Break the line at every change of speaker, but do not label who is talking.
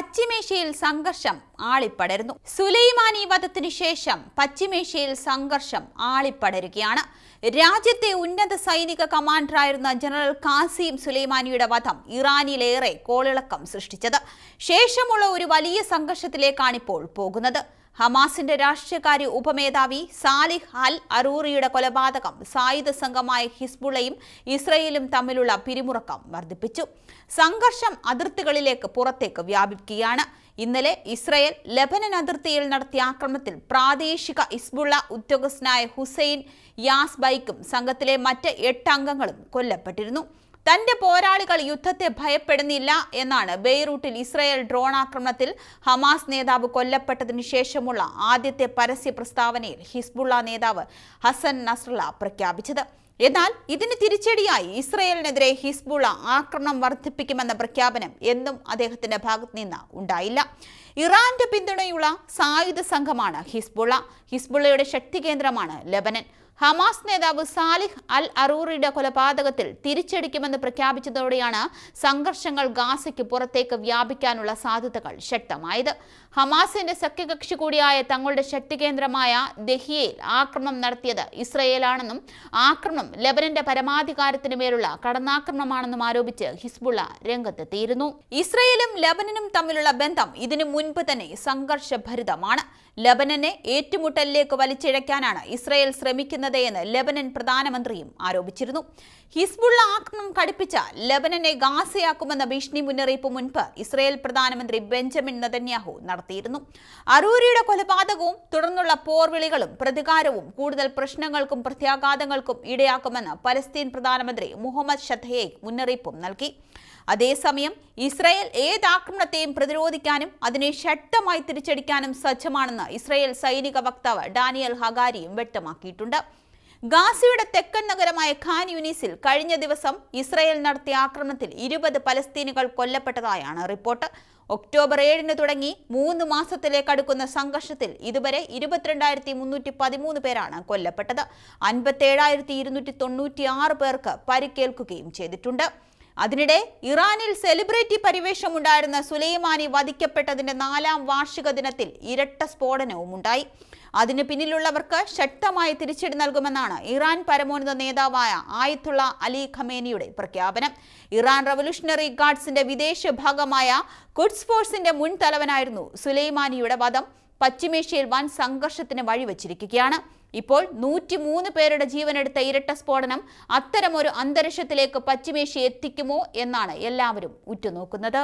പശ്ചിമേഷ്യയിൽ സംഘർഷം ആളിപ്പടരുന്നു. സുലൈമാനി വധത്തിനു ശേഷം പശ്ചിമേഷ്യയിൽ സംഘർഷം ആളിപ്പടരുകയാണ്. രാജ്യത്തെ ഉന്നത സൈനിക കമാൻഡറായിരുന്ന ജനറൽ കാസിം സുലൈമാനിയുടെ വധം ഇറാനിലേറെ കോളിളക്കം സൃഷ്ടിച്ചത്. ശേഷമുള്ള ഒരു വലിയ സംഘർഷത്തിലേക്കാണിപ്പോൾ പോകുന്നത്. ഹമാസിന്റെ രാഷ്ട്രീയകാര്യ ഉപമേധാവി സാലിഹ് അൽ അറൂറിയുടെ കൊലപാതകം സായുധ സംഘമായ ഹിസ്ബുളയും ഇസ്രയേലും തമ്മിലുള്ള പിരിമുറക്കം വർദ്ധിപ്പിച്ചു. സംഘർഷം അതിർത്തികളിലേക്ക് പുറത്തേക്ക് വ്യാപിക്കുകയാണ് ഇന്നലെ ഇസ്രയേൽ ലബനൻ അതിർത്തിയിൽ നടത്തിയ ആക്രമണത്തിൽ പ്രാദേശിക ഹിസ്ബുള്ള ഉദ്യോഗസ്ഥനായ ഹുസൈൻ യാസ് ബൈക്കും സംഘത്തിലെ മറ്റ് എട്ട് അംഗങ്ങളും കൊല്ലപ്പെട്ടിരുന്നു. തന്റെ പോരാളികൾ യുദ്ധത്തെ ഭയപ്പെടുന്നില്ല എന്നാണ് ബെയ്റൂട്ടിൽ ഇസ്രായേൽ ഡ്രോൺ ആക്രമണത്തിൽ ഹമാസ് നേതാവ് കൊല്ലപ്പെട്ടതിനു ശേഷമുള്ള ആദ്യത്തെ പരസ്യ പ്രസ്താവനയിൽ ഹിസ്ബുള്ള നേതാവ് ഹസൻ നസ്രല പ്രഖ്യാപിച്ചത്. എന്നാൽ ഇതിന് തിരിച്ചടിയായി ഇസ്രയേലിനെതിരെ ഹിസ്ബുള്ള ആക്രമണം വർദ്ധിപ്പിക്കുമെന്ന പ്രഖ്യാപനം എന്നും അദ്ദേഹത്തിന്റെ ഭാഗത്ത് നിന്ന് ഉണ്ടായില്ല. ഇറാന്റെ പിന്തുണയുള്ള സായുധ സംഘമാണ് ഹിസ്ബുള്ള. ഹിസ്ബുള്ളയുടെ ശക്തി കേന്ദ്രമാണ് ലെബനൻ. ഹമാസ് നേതാവ് സാലിഹ് അൽ അറൂറിയുടെ കൊലപാതകത്തിൽ തിരിച്ചടിക്കുമെന്ന് പ്രഖ്യാപിച്ചതോടെയാണ് സംഘർഷങ്ങൾ ഗാസയ്ക്ക് പുറത്തേക്ക് വ്യാപിക്കാനുള്ള സാധ്യതകൾ ശക്തമായത്. ഹമാസിന്റെ സഖ്യകക്ഷി കൂടിയായ തങ്ങളുടെ ശക്തി കേന്ദ്രമായ ദഹിയയിൽ ആക്രമണം നടത്തിയത് ഇസ്രയേലാണെന്നും ആക്രമണം ലെബനന്റെ പരമാധികാരത്തിന് മേലുള്ള കടന്നാക്രമണമാണെന്നും ആരോപിച്ച് ഹിസ്ബുള്ള രംഗത്തെത്തിയിരുന്നു. ഇസ്രയേലും ലെബനനും തമ്മിലുള്ള ബന്ധം ഇതിനു മുൻപ് തന്നെ സംഘർഷഭരിതമാണ്. ലബനനെ ഏറ്റുമുട്ടലിലേക്ക് വലിച്ചിഴയ്ക്കാനാണ് ഇസ്രയേൽ ശ്രമിക്കുന്നത് എന്ന് ലബനൻ പ്രധാനമന്ത്രിയും ആരോപിച്ചിരുന്നു. ഹിസ്ബുള്ള ആക്രമണം കടുപ്പിച്ച ലെബനനെ ഗാസയാക്കുമെന്ന ഭീഷണി മുന്നറിയിപ്പ് മുൻപ് ഇസ്രയേൽ പ്രധാനമന്ത്രി ബെഞ്ചമിൻ നതന്യാഹു നടത്തിയിരുന്നു. അറൂരിയുടെ കൊലപാതകവും തുടർന്നുള്ള പോർവിളികളും പ്രതികാരവും കൂടുതൽ പ്രശ്നങ്ങൾക്കും പ്രത്യാഘാതങ്ങൾക്കും ഇടയാക്കുമെന്ന് പലസ്തീൻ പ്രധാനമന്ത്രി മുഹമ്മദ് ഷഥയെ മുന്നറിയിപ്പും നൽകി. അതേസമയം ഇസ്രായേൽ ഏത് ആക്രമണത്തെയും പ്രതിരോധിക്കാനും അതിനെ ശക്തമായി തിരിച്ചടിക്കാനും സജ്ജമാണെന്ന് ഇസ്രായേൽ സൈനിക വക്താവ് ഡാനിയൽ ഹഗാരിയും വ്യക്തമാക്കിയിട്ടുണ്ട്. ഗാസയുടെ തെക്കൻ നഗരമായ ഖാൻ യൂനിസിൽ കഴിഞ്ഞ ദിവസം ഇസ്രയേൽ നടത്തിയ ആക്രമണത്തിൽ ഇരുപത് പലസ്തീനുകൾ കൊല്ലപ്പെട്ടതായാണ് റിപ്പോർട്ട്. ഒക്ടോബർ ഏഴിന് തുടങ്ങി മൂന്ന് മാസത്തിലേക്ക് അടുക്കുന്ന സംഘർഷത്തിൽ ഇതുവരെ ഇരുപത്തിരണ്ടായിരത്തി മുന്നൂറ്റി പതിമൂന്ന് പേരാണ് കൊല്ലപ്പെട്ടത്. അൻപത്തേഴായിരത്തി ഇരുന്നൂറ്റി തൊണ്ണൂറ്റി ആറ് പേർക്ക് പരിക്കേൽക്കുകയും ചെയ്തിട്ടുണ്ട്. അതിനിടെ ഇറാനിൽ സെലിബ്രിറ്റി പരിവേഷമുണ്ടായിരുന്ന സുലൈമാനി വധിക്കപ്പെട്ടതിന്റെ നാലാം വാർഷിക ദിനത്തിൽ ഇരട്ട സ്ഫോടനവും ഉണ്ടായി അതിന് പിന്നിലുള്ളവർക്ക് ശക്തമായ തിരിച്ചടി നൽകുമെന്നാണ് ഇറാൻ പരമോന്നത നേതാവായ ആയത്തുള്ള അലി ഖമേനിയുടെ പ്രഖ്യാപനം. ഇറാൻ റവല്യൂഷണറി ഗാർഡ്സിന്റെ വിദേശ ഭാഗമായ കുഡ്സ് ഫോഴ്സിന്റെ മുൻ തലവനായിരുന്നു സുലൈമാനിയുടെ വധം. പശ്ചിമേഷ്യയിൽ വൻ സംഘർഷത്തിന് വഴിവെച്ചിരിക്കുകയാണ്. ഇപ്പോൾ നൂറ്റിമൂന്ന് പേരുടെ ജീവനെടുത്ത ഇരട്ട സ്ഫോടനം അത്തരമൊരു അന്തരീക്ഷത്തിലേക്ക് പശ്ചിമേഷ്യ എത്തിക്കുമോ എന്നാണ് എല്ലാവരും ഉറ്റുനോക്കുന്നത്.